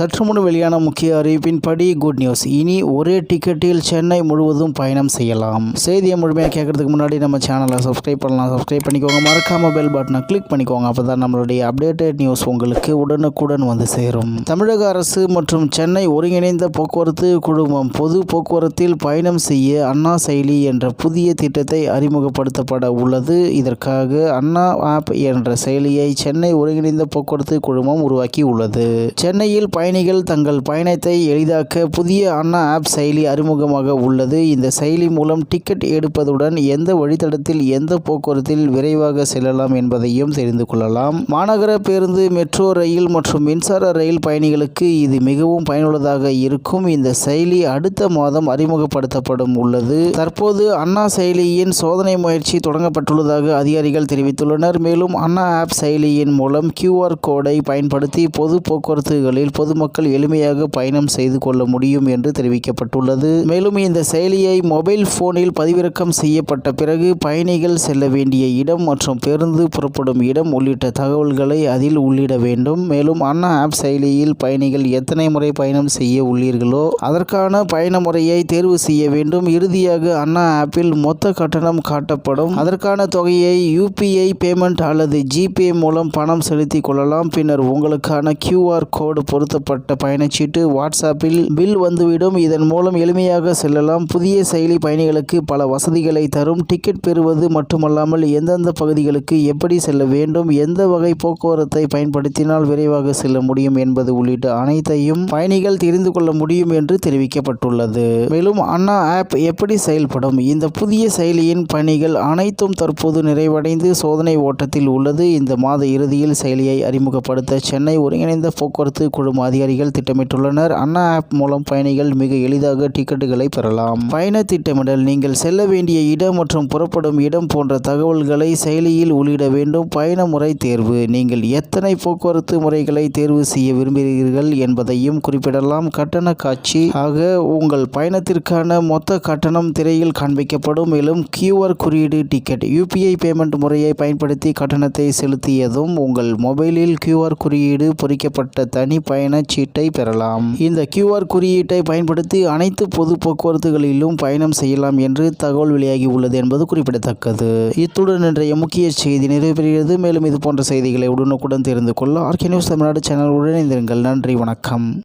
சற்று முன் வெளியான முக்கிய அறிவிப்பின்படி குட் நியூஸ் இனி ஒரே டிக்கெட்டில் சென்னை முழுவதும் பயணம் செய்யலாம். செய்தியை முழுமையாக கேட்கறதுக்கு முன்னாடி நம்ம சேனலை சப்ஸ்கிரைப் பண்ணலாம். சப்ஸ்கிரைப் பண்ணிக்கோங்க. மறக்காம பெல் பட்டனை கிளிக் பண்ணிக்கோங்க. அப்பதான் நம்மளுடைய அப்டேட்டட் நியூஸ் உங்களுக்கு உடனுக்குடன் வந்து சேரும். தமிழக அரசு மற்றும் சென்னை ஒருங்கிணைந்த போக்குவரத்து குழுமம் பொது போக்குவரத்தில் பயணம் செய்ய அண்ணா செயலி என்ற புதிய திட்டத்தை அறிமுகப்படுத்தப்பட உள்ளது. இதற்காக அண்ணா ஆப் என்ற செயலியை சென்னை ஒருங்கிணைந்த போக்குவரத்து குழுமம் உருவாக்கி உள்ளது சென்னையில் பயணிகள் தங்கள் பயணத்தை எளிதாக்க புதிய அண்ணா ஆப் செயலி அறிமுகமாக உள்ளது. இந்த செயலி மூலம் டிக்கெட் எடுப்பதுடன் எந்த வழித்தடத்தில் எந்த போக்குவரத்தில் விரைவாக செல்லலாம் என்பதையும் தெரிந்து கொள்ளலாம். மாநகர பேருந்து மெட்ரோ ரயில் மற்றும் மின்சார ரயில் பயணிகளுக்கு இது மிகவும் பயனுள்ளதாக இருக்கும். இந்த செயலி அடுத்த மாதம் அறிமுகப்படுத்தப்படும் உள்ளது. தற்போது அண்ணா செயலியின் சோதனை முயற்சி தொடங்கப்பட்டுள்ளதாக அதிகாரிகள் தெரிவித்துள்ளனர். மேலும் அண்ணா ஆப் செயலியின் மூலம் கியூஆர் கோடை பயன்படுத்தி பொது போக்குவரத்துகளில் பொதுமக்கள் எளிமையாக பயணம் செய்து கொள்ள முடியும் என்று தெரிவிக்கப்பட்டுள்ளது. மேலும் இந்த செயலியை மொபைல் போனில் பதிவிறக்கம் செய்யப்பட்ட பிறகு பயணிகள் செல்ல வேண்டிய இடம் மற்றும் பேருந்து புறப்படும் இடம் உள்ளிட்ட தகவல்களை அதில் உள்ளிட வேண்டும். மேலும் அண்ணா ஆப் செயலியில் பயணிகள் எத்தனை முறை பயணம் செய்ய உள்ளீர்களோ அதற்கான பயண முறையை தேர்வு செய்ய வேண்டும். இறுதியாக அண்ணா ஆப்பில் மொத்த கட்டணம் காட்டப்படும். அதற்கான தொகையை யூபிஐ பேமெண்ட் அல்லது ஜிபே மூலம் பணம் செலுத்திக் கொள்ளலாம். பின்னர் உங்களுக்கான கியூஆர் கோடு பொருத்தப்பட்ட பயணச்சீட்டு வாட்ஸ்அப்பில் பில் வந்துவிடும். இதன் மூலம் எளிமையாக செல்லலாம். புதிய செயலி பயணிகளுக்கு பல வசதிகளை தரும். டிக்கெட் பெறுவது மட்டுமல்லாமல் எந்தெந்த பகுதிகளுக்கு எப்படி செல்ல வேண்டும் எந்த வகை போக்குவரத்தை பயன்படுத்தினால் விரைவாக செல்ல முடியும் என்பது உள்ளிட்ட அனைத்தையும் பயணிகள் தெரிந்து கொள்ள முடியும் என்று தெரிவிக்கப்பட்டுள்ளது. மேலும் அண்ணா ஆப் எப்படி செயல்படும்? இந்த புதிய செயலியின் பணிகள் அனைத்தும் தற்போது நிறைவடைந்து சோதனை ஓட்டத்தில் உள்ளது. இந்த மாத இறுதியில் செயலியை அறிமுகப்படுத்த சென்னை ஒருங்கிணைந்த போக்குவரத்து குழும அதிகாரிகள் திட்டமிட்டுள்ளனர். அண்ணா ஆப் மூலம் பயணிகள் மிக எளிதாக டிக்கெட்டுகளை பெறலாம். பயண திட்டமிடல் நீங்கள் செல்ல வேண்டிய இடம் மற்றும் புறப்படும் இடம் போன்ற தகவல்களை செயலியில் உள்ளிட வேண்டும். பயண முறை தேர்வு நீங்கள் எத்தனை போக்குவரத்து முறைகளை தேர்வு செய்ய விரும்புகிறீர்கள் என்பதையும் குறிப்பிடலாம். கட்டண காட்சி ஆக உங்கள் பயணத்திற்கான மொத்த கட்டணம் திரையில் காண்பிக்கப்படும். மேலும் கியூஆர் குறியீடு டிக்கெட் யூபிஐ பேமெண்ட் முறையை பயன்படுத்தி கட்டணத்தை செலுத்தியதும் உங்கள் மொபைலில் கியூஆர் குறியீடு பொறிக்கப்பட்ட தனி பயண சீட்டை பெறலாம். இந்த கியூஆர் குறியீட்டை பயன்படுத்தி அனைத்து பொது போக்குவரத்துகளிலும் பயணம் செய்யலாம் என்று தகவல் வெளியாகி உள்ளது என்பது குறிப்பிடத்தக்கது. இத்துடன் இன்றைய முக்கிய செய்தி நிறைவேறுகிறது மேலும் இது போன்ற செய்திகளை உடனுக்குடன் தெரிந்து கொள்ள ஆர்கே நியூஸ் தமிழ்நாடு சேனல் உடன் இணைந்திருங்கள். நன்றி வணக்கம்.